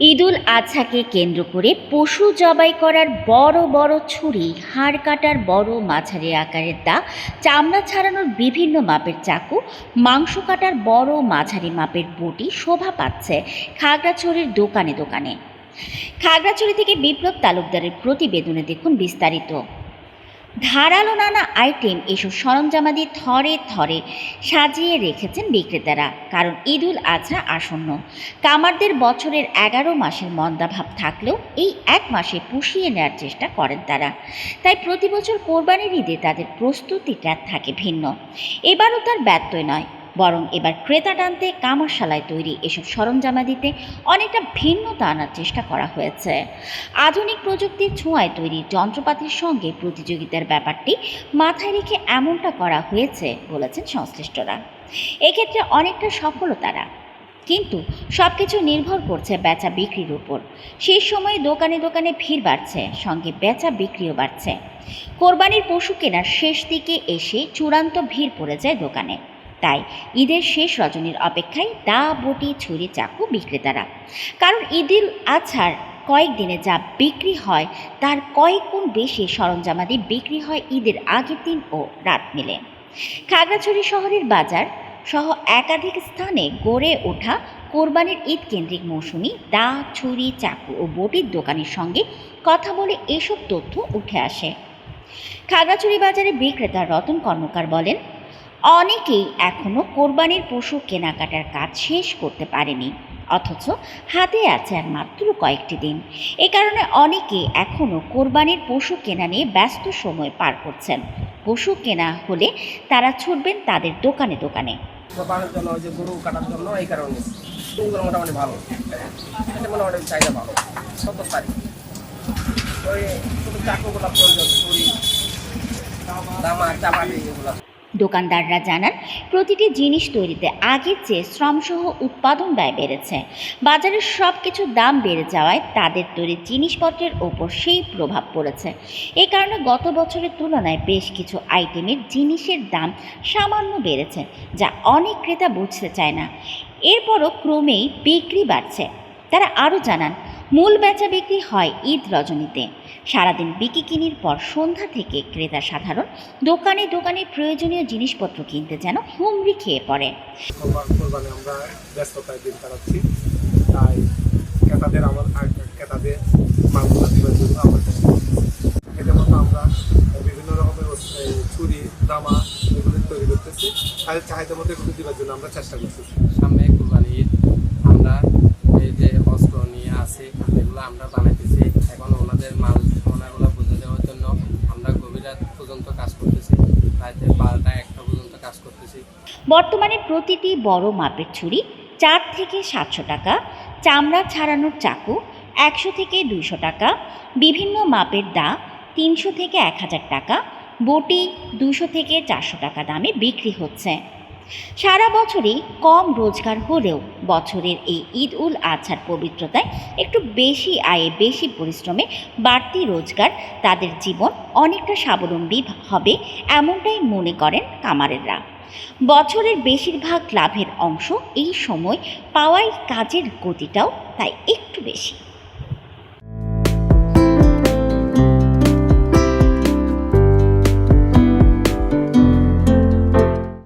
ঈদুল আজহাকে কেন্দ্র করে পশু জবাই করার বড় বড় ছুরি, হাড় কাটার বড় মাঝারি আকারের দা, চামড়া ছাড়ানোর বিভিন্ন মাপের চাকু, মাংস কাটার বড় মাঝারি মাপের বটি শোভা পাচ্ছে খাগড়াছড়ির দোকানে দোকানে। খাগড়াছড়ি থেকে বিপ্লব তালুকদারের প্রতিবেদনে দেখুন বিস্তারিত। ধারালো নানা আইটেম এসব সরঞ্জামাদি থরে থরে সাজিয়ে রেখেছেন বিক্রেতারা, কারণ ঈদুল আজহা আসন্ন। কামারদের বছরের এগারো মাসের মন্দাভাব থাকলেও এই এক মাসে পুষিয়ে নেওয়ার চেষ্টা করেন তারা। তাই প্রতি বছর কোরবানির ঈদে তাদের প্রস্তুতিটা থাকে ভিন্ন। এবারও তার ব্যত্যয় নয় বরং এবার ক্রেতা টানতে কামারশালায় তৈরি এসব সরঞ্জামাদিতে অনেকটা ভিন্নতা আনার চেষ্টা করা হয়েছে। আধুনিক প্রযুক্তির ছোঁয়ায় তৈরি যন্ত্রপাতির সঙ্গে প্রতিযোগিতার ব্যাপারটি মাথায় রেখে এমনটা করা হয়েছে বলেছেন সংশ্লিষ্টরা। এক্ষেত্রে অনেকটা সফলও তারা। কিন্তু সব কিছু নির্ভর করছে বেচা বিক্রির উপর। সেই সময় দোকানে দোকানে ভিড় বাড়ছে, সঙ্গে বেচা বিক্রিও বাড়ছে। কোরবানির পশু কেনার শেষ দিকে এসে চূড়ান্ত ভিড় পড়ে যায় দোকানে। তাই ঈদের শেষ রজনীর অপেক্ষায় দা, বটি, ছুরি, চাকু বিক্রেতারা। কারণ ঈদুল আছার কয়েকদিনে যা বিক্রি হয়, তার কয়েক গুণ বেশি সরঞ্জামাদি বিক্রি হয় ঈদের আগের দিন ও রাত মিলে। খাগড়াছড়ি শহরের বাজার সহ একাধিক স্থানে গড়ে ওঠা কোরবানির ঈদ কেন্দ্রিক মৌসুমি দা, ছুরি, চাকু ও বটির দোকানের সঙ্গে কথা বলে এসব তথ্য উঠে আসে। খাগড়াছড়ি বাজারে বিক্রেতা রতন কর্মকার বলেন অনেকেই এখনও কোরবানির পশু কেনাকাটার কাজ শেষ করতে পারেনি, অথচ হাতে আছে আর মাত্র কয়েকটি দিন। এ কারণে অনেকে এখনও কোরবানির পশু কেনা নিয়ে ব্যস্ত সময় পার করছেন। পশু কেনা হলে তারা ছুটবেন তাদের দোকানে দোকানে। গরু দোকানদাররা জানান, প্রতিটি জিনিস তৈরিতে আগের চেয়ে শ্রমসহ উৎপাদন ব্যয় বেড়েছে। বাজারের সব কিছুর দাম বেড়ে যাওয়ায় তাদের তৈরি জিনিসপত্রের ওপর সেই প্রভাব পড়েছে। এ কারণে গত বছরের তুলনায় বেশ কিছু আইটেমের জিনিসের দাম সামান্য বেড়েছে, যা অনেক ক্রেতা বুঝতে চায় না। এরপরও ক্রমেই বিক্রি বাড়ছে। তারা আরও জানান মূল বেচা বিক্রি হয় ঈদ রজনীতে। সারাদিন বিকি কিনির পর সন্ধ্যা থেকে ক্রেতা সাধারণ দোকানে দোকানে প্রয়োজনীয় জিনিসপত্র কিনতে যেন হুমড়ি খেয়ে পড়ে। আমরা ব্যস্ততায় দিন কাটাচ্ছি। তাই ক্রেতাদের আমার ক্রেতাদের মালগুলো দেওয়ার জন্য আমার এতে মতো আমরা বিভিন্ন রকমের ছুরি দামা এগুলো তৈরি করতেছি। তাদের চাহিদা মতো এগুলো দেওয়ার জন্য আমরা চেষ্টা করতেছি। সামনে কোরবানি ঈদ। আমরা এই যে নিয়ে এগুলো আমরা বানাইতেছি। এখন ওনাদের মাল, ওনাগুলো বুঝে দেওয়ার জন্য আমরা গভীর পর্যন্ত কাজ করতেছি। রাতে বারোটা, একটা পর্যন্ত কাজ করতেছি। বর্তমানে প্রতিটি বড় মাপের ছুরি চার থেকে সাতশো টাকা, চামড়া ছাড়ানোর চাকু একশো থেকে দুইশো টাকা, বিভিন্ন মাপের দা তিনশো থেকে এক হাজার টাকা, বটি দুশো থেকে চারশো টাকা দামে বিক্রি হচ্ছে। সারা বছরই কম রোজগার হলেও বছরের এই ঈদ উল আজহার পবিত্রতায় একটু বেশি আয়ে বেশি পরিশ্রমে বাড়তি রোজগার তাদের জীবন অনেকটা স্বাবলম্বী হবে এমনটাই মনে করেন কামারেররা। বছরের বেশিরভাগ লাভের অংশ এই সময় পাওয়াই কাজের গতিটাও তাই একটু বেশি।